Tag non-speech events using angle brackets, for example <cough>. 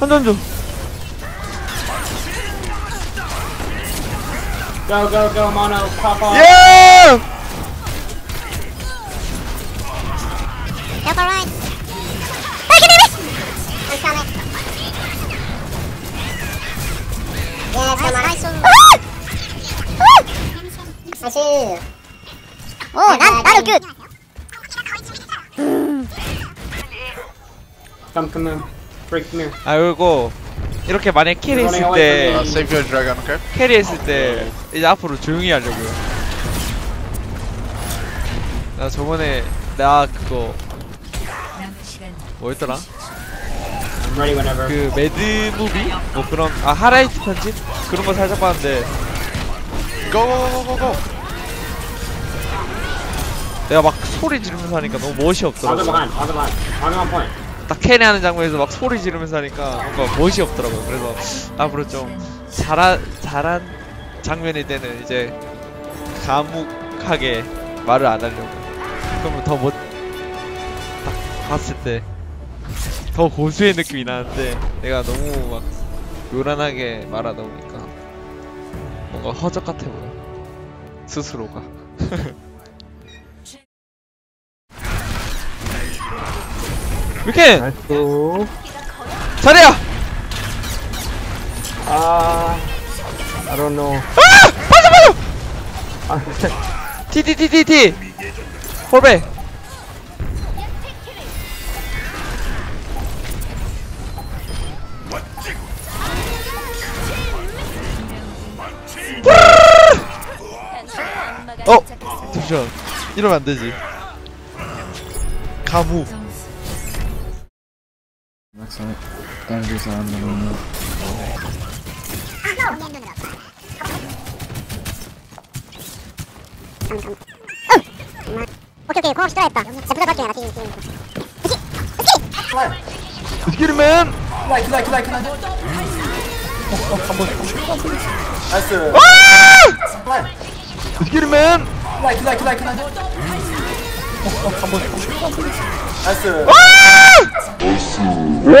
Go, go, go, mono, pop off. 예! Yep, alright. Back in it! I'm coming. Yes, come on. Nice one. 나이스. 오, 난. Come, come here. Break, come here. 아 그리고 이렇게 만약 캐리 했을 때 Uh, save your dragon, okay? 캐리 했을 때 이제 앞으로 조용히 하려고요. 나 저번에 나 그거 뭐였더라? I'm ready whenever. 그 매드 무비 뭐 그런 아 하라이트 편집 그런 거 살짝 봤는데 Go, go, go, go, go! 내가 막 소리 지르면서 하니까 너무 멋이 I'll go 없더라고. behind, I'll go behind. I'll go on point. 딱 캐리 하는 장면에서 막 소리 지르면서 하니까 뭔가 멋이 없더라고요. 그래서 앞으로 좀 잘한 잘한 장면일 때는 이제 감옥하게 말을 안 하려고. 그러면 더 멋. 딱 봤을 때 더 고수의 느낌이 나는데 내가 너무 막 요란하게 말하다 보니까 뭔가 허접 같아 보여. 스스로가. <laughs> 이렇게 나이스. 잘해야. 아, I don't know. 아! 맞아 맞아. 아, TTTTT 홀백 어 잠시만 이러면 안 되지 가무 오케이 오케이 공학 시도했다. 자 부탁할게 나 뒤에 뒤에. 스키르맨 Like, like, like, like. 나이스. 스키르맨 Like, like, like, like. 나이스. 와